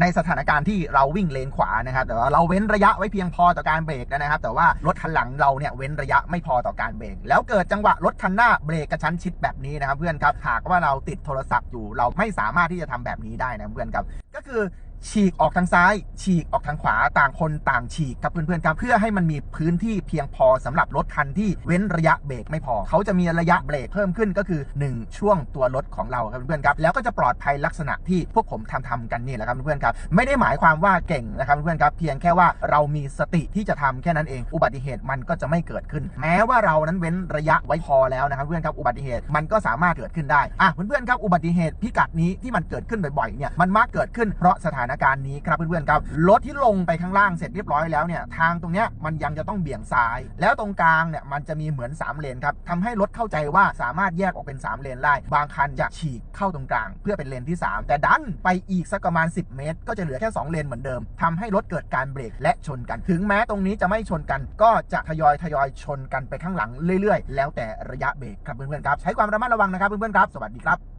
ในสถานการณ์ที่เราวิ่งเลนขวานะครับแต่ว่าเราเว้นระยะไว้เพียงพอต่อการเบรกนะครับ แต่ว่ารถคันหลังเราเนี่ยเว้นระยะไม่พอต่อการเบรกแล้วเกิดจังหวะรถคันหน้าเบรกกระชั้นชิดแบบนี้นะครับ เพื่อนครับหากว่าเราติดโทรศัพท์อยู่เราไม่สามารถที่จะทำแบบนี้ได้นะเพื่อนครับก็คือ ฉีกออกทางซ้าย ฉีกออกทางขวาต่างคนต่างฉีกครับเพื่อนๆครับเพื่อให้มันมีพื้นที่เพียงพอสำหรับรถคันที่เว้นระยะเบรกไม่พอ เขาจะมีระยะเบรกเพิ่มขึ้นก็คือ 1 ช่วงตัวรถของเราครับเพื่อนๆครับแล้วก็จะปลอดภัยลักษณะที่พวกผมทำทำกันนี่แหละครับเพื่อนๆครับไม่ได้หมายความว่าเก่งนะครับเพื่อนๆครับเพียงแค่ว่าเรามีสติที่จะทำแค่นั้นเอง อุบัติเหตุมันก็จะไม่เกิดขึ้น แม้ว่าเรานั้นเว้นระยะไว้พอแล้วนะครับเพื่อนครับอุบัติเหตุมันก็สามารถเกิดขึ้นได้อะเพื่อนๆครับอุบัติเหตุพิกัดนี้ที่มันเกิดขึ้นบ่อยๆเนี่ยมันมักเกิดขึ้นเพราะสถานการณ์นี้ครับเพื่อนๆครับรถที่ลงไปข้างล่างเสร็จเรียบร้อยแล้วเนี่ยทางตรงเนี้ยมันยังจะต้องเบี่ยงซ้าย แล้วตรงกลางเนี่ยมันจะมีเหมือน 3 เลนครับทำให้รถเข้าใจว่าสามารถแยกออกเป็น 3 เลนได้บางคันจะฉีกเข้าตรงกลาง เพื่อเป็นเลนที่ 3 แต่ดันไปอีกสักประมาณ 10 เมตร ก็จะเหลือแค่ 2 เลนเหมือนเดิมทำให้รถเกิดการเบรกและชนกัน ถึงแม้ตรงนี้จะไม่ชนกัน ก็จะทยอยทยอยชนกันไปข้างหลังเรื่อยๆ แล้วแต่ระยะเบรกครับเพื่อนๆครับใช้ความระมัดระวังนะครับเพื่อนๆครับ สวัสดีครับ